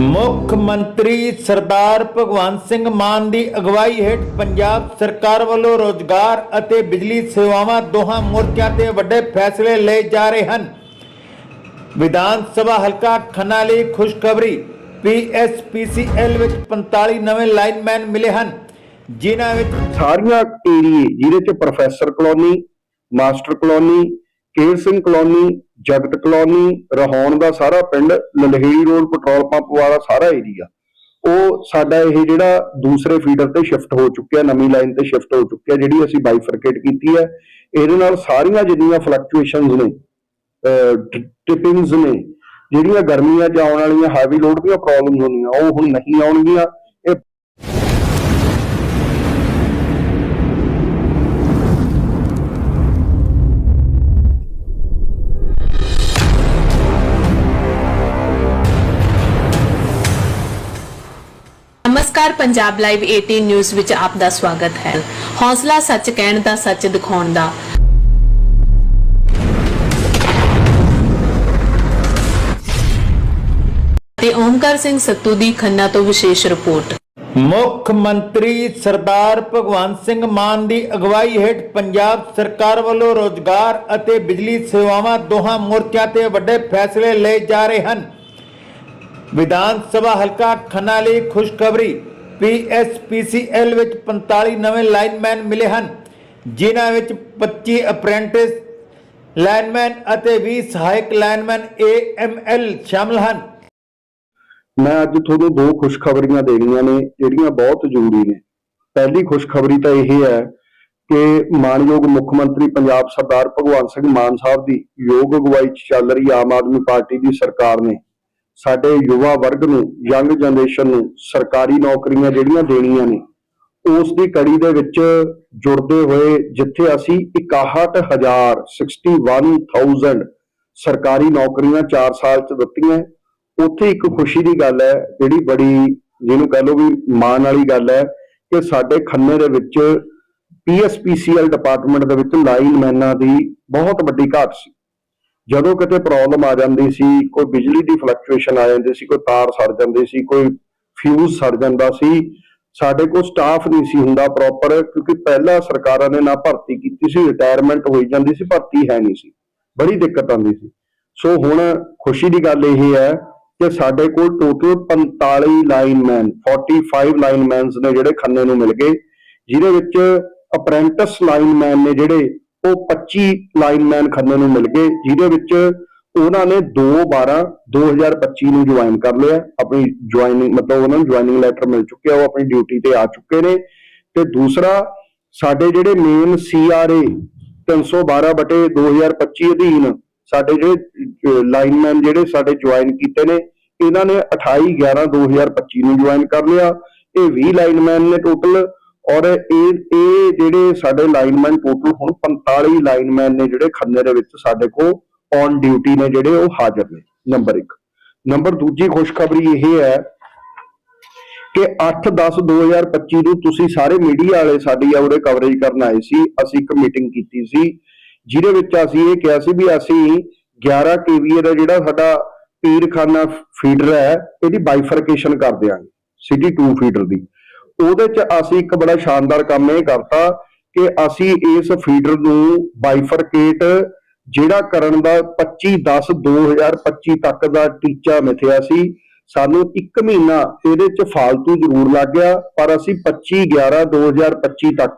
ਮੁੱਖ ਮੰਤਰੀ ਸਰਦਾਰ ਭਗਵੰਤ ਸਿੰਘ ਮਾਨ ਦੀ ਅਗਵਾਈ ਹੇਠ ਪੰਜਾਬ ਸਰਕਾਰ ਵੱਲੋਂ ਰੋਜ਼ਗਾਰ ਅਤੇ ਬਿਜਲੀ ਸੇਵਾਵਾਂ ਦੋਹਾਂ ਮੋਰਚਿਆਂ ਤੇ ਵੱਡੇ ਫੈਸਲੇ ਲਏ ਜਾ ਰਹੇ ਹਨ। ਵਿਧਾਨ ਸਭਾ ਹਲਕਾ ਖੰਨਾ ਲਈ ਖੁਸ਼ਖਬਰੀ ਪੀਐਸਪੀਸੀਐਲ ਵਿੱਚ 45 ਨਵੇਂ ਲਾਈਨਮੈਨ ਮਿਲੇ ਹਨ। ਜਿਨ੍ਹਾਂ ਵਿੱਚ ਸਾਰੀਆਂ ਏਰੀਏ ਜਿਹਦੇ ਚ professor colony, master colony Ker Singh colony, Jagat colony, Rahaun ਦਾ ਸਾਰਾ ਪਿੰਡ, ਲਲਹੇੜੀ ਰੋਡ, ਪੈਟਰੋਲ ਪੰਪ ਵਾਲਾ ਸਾਰਾ ਏਰੀਆ ਉਹ ਸਾਡਾ ਇਹ ਜਿਹੜਾ ਦੂਸਰੇ ਫੀਡਰ ਤੇ ਸ਼ਿਫਟ ਹੋ ਚੁੱਕਿਆ, ਨਵੀਂ ਲਾਈਨ ਤੇ ਸ਼ਿਫਟ ਹੋ ਚੁੱਕਿਆ, ਜਿਹੜੀ ਅਸੀਂ ਬਾਈਫਰਕੇਟ ਕੀਤੀ ਹੈ। ਇਹਦੇ ਨਾਲ ਸਾਰੀਆਂ ਜਿੰਨੀਆਂ ਫਲਕਚੁਏਸ਼ਨਸ ਨੇ ਟਿਪਿੰਗਸ ਨੇ, ਜਿਹੜੀਆਂ ਗਰਮੀਆਂ 'ਚ ਆਉਣ ਵਾਲੀਆਂ ਹੈਵੀ ਲੋਡ ਦੀਆਂ ਪ੍ਰੋਬਲਮਸ ਹੁੰਦੀਆਂ, ਉਹ ਹੁਣ ਨਹੀਂ ਆਉਣਗੀਆਂ। ਨਮਸਕਾਰ, ਪੰਜਾਬ ਲਾਈਵ 18 ਨਿਊਜ਼ ਵਿੱਚ ਆਪ ਦਾ ਸਵਾਗਤ ਹੈ। ਹੌਸਲਾ ਸੱਚ ਕਹਿਣ ਦਾ, ਸੱਚ ਦਿਖਾਉਣ ਦਾ। ਤੇ ਓਮਕਾਰ ਸਿੰਘ ਸੱਤੂ ਦੀ ਖੰਨਾ ਤੋਂ ਵਿਸ਼ੇਸ਼ ਰਿਪੋਰਟ। ਮੁੱਖ ਮੰਤਰੀ ਸਰਦਾਰ ਭਗਵੰਤ ਸਿੰਘ ਮਾਨ ਦੀ ਅਗਵਾਈ ਹੇਠ ਪੰਜਾਬ ਸਰਕਾਰ ਵੱਲੋਂ ਰੋਜ਼ਗਾਰ ਅਤੇ ਬਿਜਲੀ ਸੇਵਾਵਾਂ ਦੋਹਾਂ ਮੋਰਚਿਆਂ ਤੇ ਵੱਡੇ ਫੈਸਲੇ ਲਏ ਜਾ ਰਹੇ ਹਨ। ਵਿਧਾਨ ਸਭਾ ਹਲਕਾ ਖੰਨਾ ਲਈ ਖੁਸ਼ਖਬਰੀ। ਪੀਐਸਪੀਸੀਐਲ ਵਿੱਚ 45 ਨਵੇਂ ਲਾਈਨਮੈਨ ਮਿਲੇ ਹਨ, ਜਿਨ੍ਹਾਂ ਵਿੱਚ 25 ਅਪ੍ਰੈਂਟਿਸ ਲਾਈਨਮੈਨ ਅਤੇ 20 ਸਹਾਇਕ ਲਾਈਨਮੈਨ ਏਐਮਐਲ ਸ਼ਾਮਲ ਹਨ। ਮੈਂ ਅੱਜ ਤੁਹਾਨੂੰ ਦੋ ਖੁਸ਼ਖਬਰੀਆਂ ਦੇਣੀਆਂ ਨੇ, ਜਿਹੜੀਆਂ ਬਹੁਤ ਜ਼ਰੂਰੀ ਨੇ। ਪਹਿਲੀ ਖੁਸ਼ਖਬਰੀ ਤਾਂ ਇਹ ਹੈ ਕਿ ਮਾਨਯੋਗ ਮੁੱਖ ਮੰਤਰੀ ਪੰਜਾਬ ਸਰਦਾਰ ਭਗਵੰਤ ਸਿੰਘ ਮਾਨ ਸਾਹਿਬ ਦੀ ਯੋਗ ਅਗਵਾਈ 'ਚ ਚੱਲ ਰਹੀ ਆਮ ਆਦਮੀ ਪਾਰਟੀ ਦੀ ਸਰਕਾਰ ਨੇ ਸਾਡੇ ਯੁਵਾ ਵਰਗ ਨੂੰ ਯੰਗ ਜਨਰੇਸ਼ਨ ਨੂੰ ਸਰਕਾਰੀ ਨੌਕਰੀਆਂ ਜਿਹੜੀਆਂ ਦੇਣੀਆਂ ਨੇ, ਉਸ ਦੀ ਕੜੀ ਦੇ ਵਿੱਚ ਜੁੜਦੇ ਹੋਏ ਜਿੱਥੇ ਅਸੀਂ 61000 61000 ਸਰਕਾਰੀ ਨੌਕਰੀਆਂ 4 ਸਾਲ 'ਚ ਦਿੱਤੀਆਂ, ਉੱਥੇ ਇੱਕ ਖੁਸ਼ੀ ਦੀ ਗੱਲ ਹੈ, ਜਿਹੜੀ ਬੜੀ ਜਿਹਨੂੰ ਕਹ ਲਓ ਵੀ ਮਾਣ ਵਾਲੀ ਗੱਲ ਹੈ, ਕਿ ਸਾਡੇ ਖੰਨੇ ਦੇ ਵਿੱਚ ਪੀਐਸਪੀਸੀਐਲ ਡਿਪਾਰਟਮੈਂਟ ਦੇ ਵਿੱਚ ਲਾਈਨਮੈਨਾਂ ਦੀ ਬਹੁਤ ਵੱਡੀ ਘਾਟ ਸੀ। ਜਦੋਂ ਕਿਤੇ ਪ੍ਰੋਬਲਮ ਆ ਜਾਂਦੀ ਸੀ, ਕੋਈ ਬਿਜਲੀ ਦੀ ਫਲਕਚੁਏਸ਼ਨ ਆ ਜਾਂਦੀ ਸੀ, ਕੋਈ ਤਾਰ ਸੜ ਜਾਂਦੀ ਸੀ, ਕੋਈ ਫਿਊਜ਼ ਸੜ ਜਾਂਦਾ ਸੀ, ਸਾਡੇ ਕੋਲ ਸਟਾਫ ਨਹੀਂ ਸੀ ਹੁੰਦਾ ਪ੍ਰੋਪਰ ਕਿਉਂਕਿ ਪਹਿਲਾਂ ਸਰਕਾਰਾਂ ਨੇ ਨਾ ਭਰਤੀ ਕੀਤੀ ਸੀ ਰਿਟਾਇਰਮੈਂਟ ਹੋਈ ਜਾਂਦੀ ਸੀ, ਭਰਤੀ ਹੈ ਨਹੀਂ ਸੀ, ਬੜੀ ਦਿੱਕਤ ਆਉਂਦੀ ਸੀ। ਸੋ ਹੁਣ ਖੁਸ਼ੀ ਦੀ ਗੱਲ ਇਹ ਹੈ ਕਿ ਸਾਡੇ ਕੋਲ ਟੋਟਲ 45 ਲਾਈਨਮੈਨ 45 ਲਾਈਨਮੈਨਸ ਨੇ ਜਿਹੜੇ ਖੰਨੇ ਨੂੰ ਮਿਲ ਗਏ, ਜਿਹਦੇ ਵਿੱਚ ਅਪ੍ਰੈਂਟਿਸ ਲਾਈਨਮੈਨ ਨੇ ਜਿਹੜੇ ਉਹ 25 ਲਾਈਨਮੈਨ ਖੰਨੇ ਨੂੰ ਮਿਲ ਗਏ, ਜਿਹਦੇ ਵਿੱਚ ਉਹਨਾਂ ਨੇ 2 12 2025 ਨੂੰ ਜੁਆਇਨ ਕਰ ਲਿਆ। ਆਪਣੀ ਜੁਆਇਨਿੰਗ ਮਤਲਬ ਉਹਨਾਂ ਨੂੰ ਜੁਆਇਨਿੰਗ ਲੈਟਰ ਮਿਲ ਚੁੱਕਿਆ, ਉਹ ਆਪਣੀ ਡਿਊਟੀ ਤੇ ਆ ਚੁੱਕੇ ਨੇ। ਤੇ ਦੂਸਰਾ, ਸਾਡੇ ਜਿਹੜੇ ਮੇਨ ਸੀਆਰਏ 312 ਬਟੇ 2025 ਅਧੀਨ ਸਾਡੇ ਜਿਹੜੇ ਲਾਈਨਮੈਨ ਜਿਹੜੇ ਸਾਡੇ ਜੁਆਇਨ ਕੀਤੇ ਨੇ, ਇਹਨਾਂ ਨੇ 28 11 2025 ਨੂੰ ਜੁਆਇਨ ਕਰ ਲਿਆ। ਇਹ 20 ਲਾਈਨਮੈਨ ਨੇ ਟੋਟਲ ਔਰ ਇਹ ਇਹ ਜਿਹੜੇ ਸਾਡੇ ਲਾਈਨਮੈਨ ਟੋਟਲ ਹੁਣ 45 ਲਾਈਨਮੈਨ ਨੇ ਜਿਹੜੇ ਖੰਨੇ ਦੇ ਵਿੱਚ ਸਾਡੇ ਕੋਲ ਔਨ ਡਿਊਟੀ ਨੇ ਜਿਹੜੇ, ਉਹ ਹਾਜ਼ਰ ਨੇ ਨੰਬਰ 1 ਨੰਬਰ ਦੂਜੀ ਖੁਸ਼ਖਬਰੀ ਇਹ ਹੈ ਕਿ 8/10/2025 ਨੂੰ ਤੁਸੀਂ ਸਾਰੇ ਮੀਡੀਆ ਵਾਲੇ ਸਾਡੀ ਉਹਦੇ ਕਵਰੇਜ ਕਰਨ ਆਏ ਸੀ, ਅਸੀਂ ਇੱਕ ਮੀਟਿੰਗ ਕੀਤੀ ਸੀ, ਜਿਹਦੇ ਵਿੱਚ ਅਸੀਂ ਇਹ ਕਿਹਾ ਸੀ ਵੀ ਅਸੀਂ 11 ਕੇਵੀਏ ਦਾ ਜਿਹੜਾ ਸਾਡਾ ਪੀਰਖਾਨਾ ਫੀਡਰ ਹੈ, ਇਹਦੀ ਬਾਈਫਰਕੇਸ਼ਨ ਕਰ ਦਿਆਂਗੇ ਸਿਟੀ 2 ਫੀਡਰ ਦੀ। ਉਹਦੇ ਚ ਅਸੀਂ ਇੱਕ ਬੜਾ ਸ਼ਾਨਦਾਰ ਕੰਮ ਇਹ ਕਰਤਾ ਕਿ ਅਸੀਂ ਇਸ ਫੀਡਰ ਨੂੰ ਬਾਈਫਰਕੇਟ ਜਿਹੜਾ ਕਰਨ ਦਾ 25 10 2025 ਤੱਕ ਦਾ ਟੀਚਾ ਮਿਥਿਆ ਸੀ। ਸਾਨੂੰ 1 ਮਹੀਨਾ ਇਹਦੇ ਚ ਫਾਲਤੂ ਜ਼ਰੂਰ ਲੱਗ ਗਿਆ, ਪਰ ਅਸੀਂ 25 11 2025 ਤੱਕ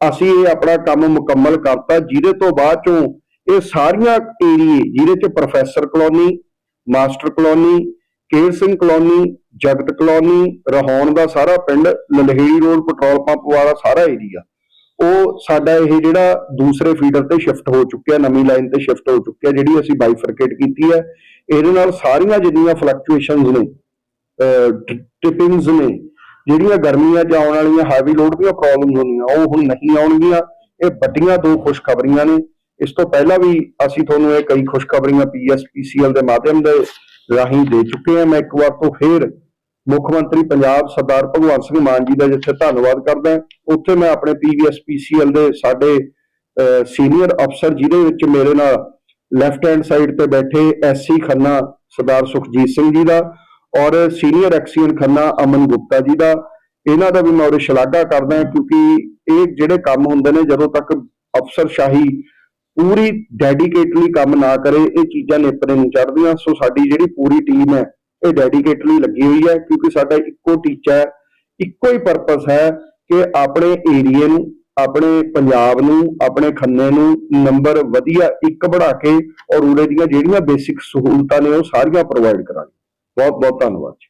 ਅਸੀਂ ਇਹ ਆਪਣਾ ਕੰਮ ਮੁਕੰਮਲ ਕਰਤਾ, ਜਿਹਦੇ ਤੋਂ ਬਾਅਦ ਚੋਂ ਇਹ ਸਾਰੀਆਂ ਏਰੀਏ ਜਿਹਦੇ ਚ professor colony master colony Ker Singh colony Jagat colony, Rahaun ਦਾ ਸਾਰਾ ਪਿੰਡ, ਲਲਹੇੜੀ ਰੋਡ, ਪੈਟਰੋਲ ਪੰਪ ਵਾਲਾ ਸਾਰਾ ਏਰੀਆ ਉਹ ਸਾਡਾ ਇਹ ਜਿਹੜਾ ਦੂਸਰੇ ਫੀਡਰ ਤੇ ਸ਼ਿਫਟ ਹੋ ਚੁੱਕਿਆ, ਨਵੀਂ ਲਾਈਨ ਤੇ ਸ਼ਿਫਟ ਹੋ ਚੁੱਕਿਆ, ਜਿਹੜੀ ਅਸੀਂ ਬਾਈਫਰਕੇਟ ਕੀਤੀ ਹੈ। ਇਹਦੇ ਨਾਲ ਸਾਰੀਆਂ ਜਿੰਨੀਆਂ ਫਲਕਚੁਏਸ਼ਨਸ ਨੇ ਟਿਪਿੰਗਸ ਨੇ, ਜਿਹੜੀਆਂ ਗਰਮੀਆਂ 'ਚ ਆਉਣ ਵਾਲੀਆਂ ਹੈਵੀ ਲੋਡ ਦੀਆਂ ਪ੍ਰੋਬਲਮ ਹੁੰਦੀਆਂ ਉਹ ਹੁਣ ਨਹੀਂ ਆਉਣਗੀਆਂ। ਇਹ ਵੱਡੀਆਂ ਦੋ ਖੁਸ਼ਖਬਰੀਆਂ ਨੇ। ਇਸ ਤੋਂ ਪਹਿਲਾਂ ਵੀ ਅਸੀਂ ਤੁਹਾਨੂੰ ਇਹ ਕਈ ਖੁਸ਼ਖਬਰੀਆਂ ਪੀਐਸਪੀਸੀਐਲ ਦੇ ਮਾਧਿਅਮ ਦੇ ਰਾਹੀਂ ਦੇ ਚੁੱਕੇ ਹਾਂ। ਮੈਂ ਇੱਕ ਵਾਰ ਤੋਂ ਫੇਰ ਮੁੱਖ ਮੰਤਰੀ ਪੰਜਾਬ ਸਰਦਾਰ ਭਗਵੰਤ ਸਿੰਘ ਮਾਨ ਜੀ ਦਾ ਜਿੱਥੇ ਧੰਨਵਾਦ ਕਰਦਾ ਉੱਥੇ ਮੈਂ ਆਪਣੇ ਪੀਵੀਐਸਪੀਸੀਐਲ ਦੇ ਸਾਡੇ ਸੀਨੀਅਰ ਅਫਸਰ ਜਿਹਦੇ ਵਿੱਚ ਮੇਰੇ ਨਾਲ ਲੈਫਟ ਹੈਂਡ ਸਾਈਡ ਤੇ ਬੈਠੇ ਐਸਸੀ ਖੰਨਾ ਸਰਦਾਰ ਸੁਖਜੀਤ ਸਿੰਘ ਜੀ ਦਾ ਔਰ ਸੀਨੀਅਰ ਐਕਸੀਅਨ ਖੰਨਾ ਅਮਨ ਗੁਪਤਾ ਜੀ ਦਾ। ਇਹਨਾਂ ਦਾ ਵੀ ਮੈਂ ਉਹਦੇ ਸ਼ਲਾਘਾ ਕਰਦਾ ਕਿਉਂਕਿ ਇਹ ਜਿਹੜੇ ਕੰਮ ਹੁੰਦੇ ਨੇ, ਜਦੋਂ ਤੱਕ ਅਫਸਰਸ਼ਾਹੀ ਪੂਰੀ ਡੈਡੀਕੇਟਲੀ ਕੰਮ ਨਾ ਕਰੇ, ਇਹ ਚੀਜ਼ਾਂ ਨੇਪਰੇ ਨਹੀਂ ਚੜ੍ਹਦੀਆਂ। ਸੋ ਸਾਡੀ ਜਿਹੜੀ ਪੂਰੀ ਟੀਮ ਹੈ ਇਹ ਡੈਡੀਕੇਟਲੀ ਲੱਗੀ ਹੋਈ ਹੈ, ਕਿਉਂਕਿ ਸਾਡਾ ਇੱਕੋ ਟੀਚਾ ਹੈ, ਇੱਕੋ ਹੀ ਪਰਪਸ ਹੈ ਕਿ ਆਪਣੇ ਏਰੀਏ ਨੂੰ, ਆਪਣੇ ਪੰਜਾਬ ਨੂੰ, ਆਪਣੇ ਖੰਨੇ ਨੂੰ ਨੰਬਰ ਵਧੀਆ ਇੱਕ ਬਣਾ ਕੇ ਔਰ ਉਰੇ ਦੀਆਂ ਜਿਹੜੀਆਂ ਬੇਸਿਕ ਸਹੂਲਤਾਂ ਨੇ ਉਹ ਸਾਰੀਆਂ ਪ੍ਰੋਵਾਈਡ ਕਰਾਂਗੇ। ਬਹੁਤ ਬਹੁਤ ਧੰਨਵਾਦ ਜੀ।